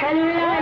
छल्ला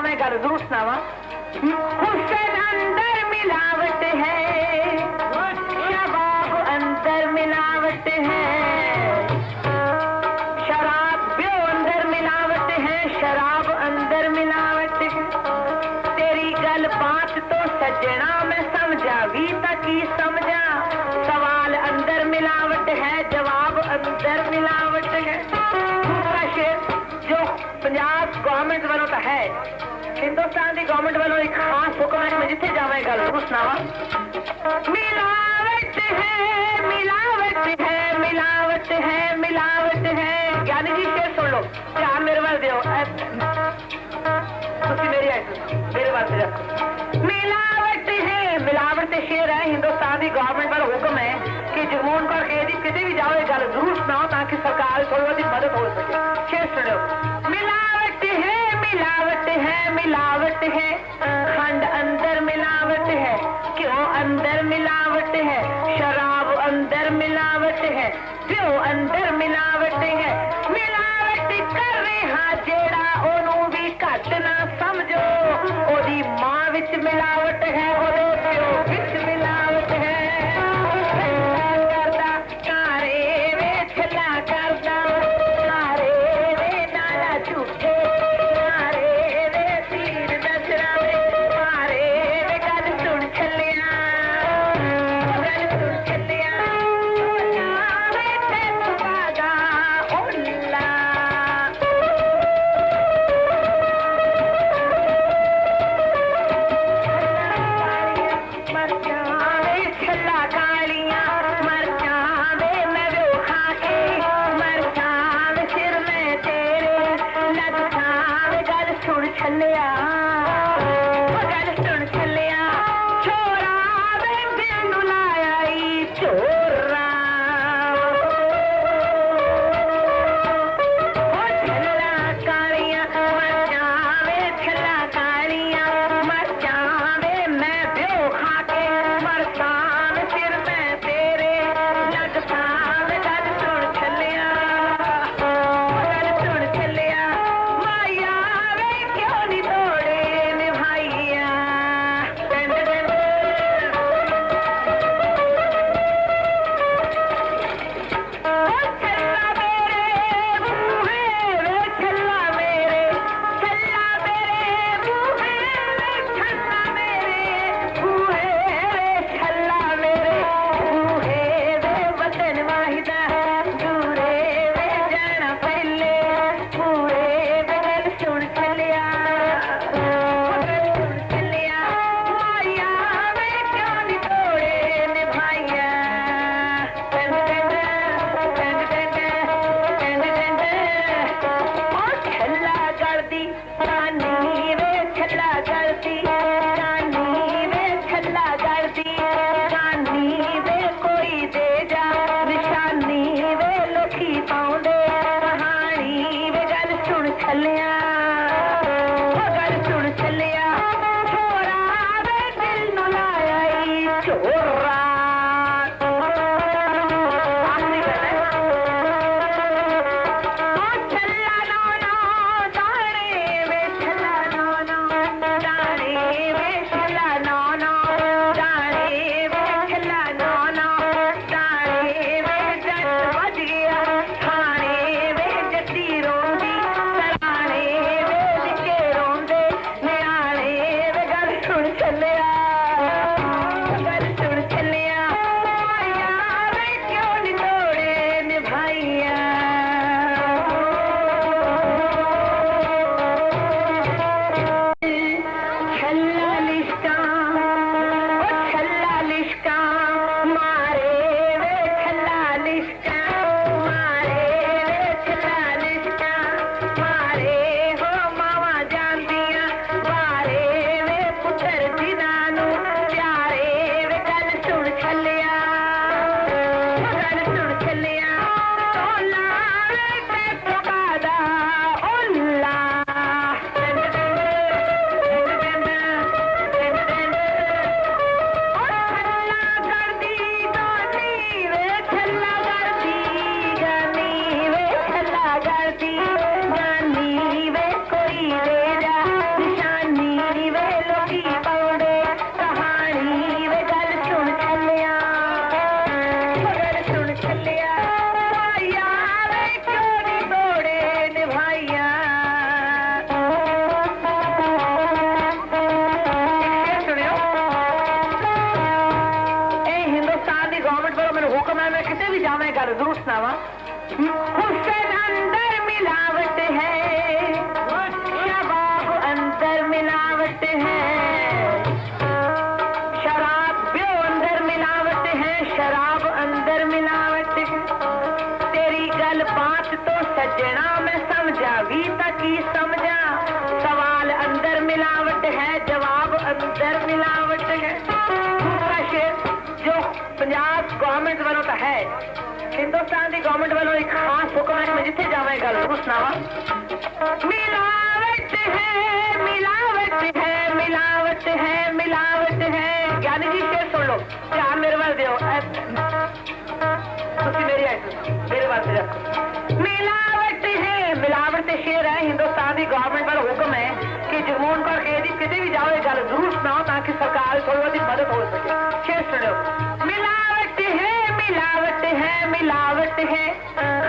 आवे कर दोष अंदर मिलावट है। शबाब अंदर मिलावट है। शराब ब्यो अंदर मिलावट है। शराब अंदर मिलावट है। तेरी गल बात तो सजना मैं समझावी तक समझ हिंदुस्तान की गवर्नमेंट वालों एक खास हुक्म है मैं जिथे जावे गल, तू सुनावा। मिलावट है मिलावट है मिलावट है मिलावट है। ज्ञानी जी फिर सुन लो, ध्यान मेरे वाल दो मेरी आई मेरे वाल रखो मिलावट है, मिलावट शेर है, हिंदुस्तान की गवर्नमेंट वाला हुक्म है कि जमून पर भी जाओ गल ज़रूर सुनाओ, ताकि सरकार थोड़ी मदद हो सके। शेर सुनो मिलावट मिलावट है। खंड अंदर मिलावट है। क्यों अंदर मिलावट है? शराब अंदर मिलावट है। क्यों अंदर मिलावट है? मिलावट कर रहा जेड़ा, ओनू भी घट ना समझो। ओदी माँ मिलावट है, ओदे प्यो विच 两。ஓடுறா मिलावट है जवाब अंदर मिलावट है। पंजाब गवर्नमेंट वालों तो है। हिंदुस्तान की गवर्नमेंट वालों एक खास हुक्म है, मैं जिथे जावा गल सुना मिलावट है मिलावट है मिलावट है मिलावट है। ज्ञान जी, फिर सुन लो। ध्यान मेरे वाल दो शेर है हिंदुस्तान की गवर्नमेंट वाल हुक्म है कि जमून करके कि जाओ ज़रूर सुनाओ ताकि थोड़ी बहुत मदद हो सके फिर सुनो है।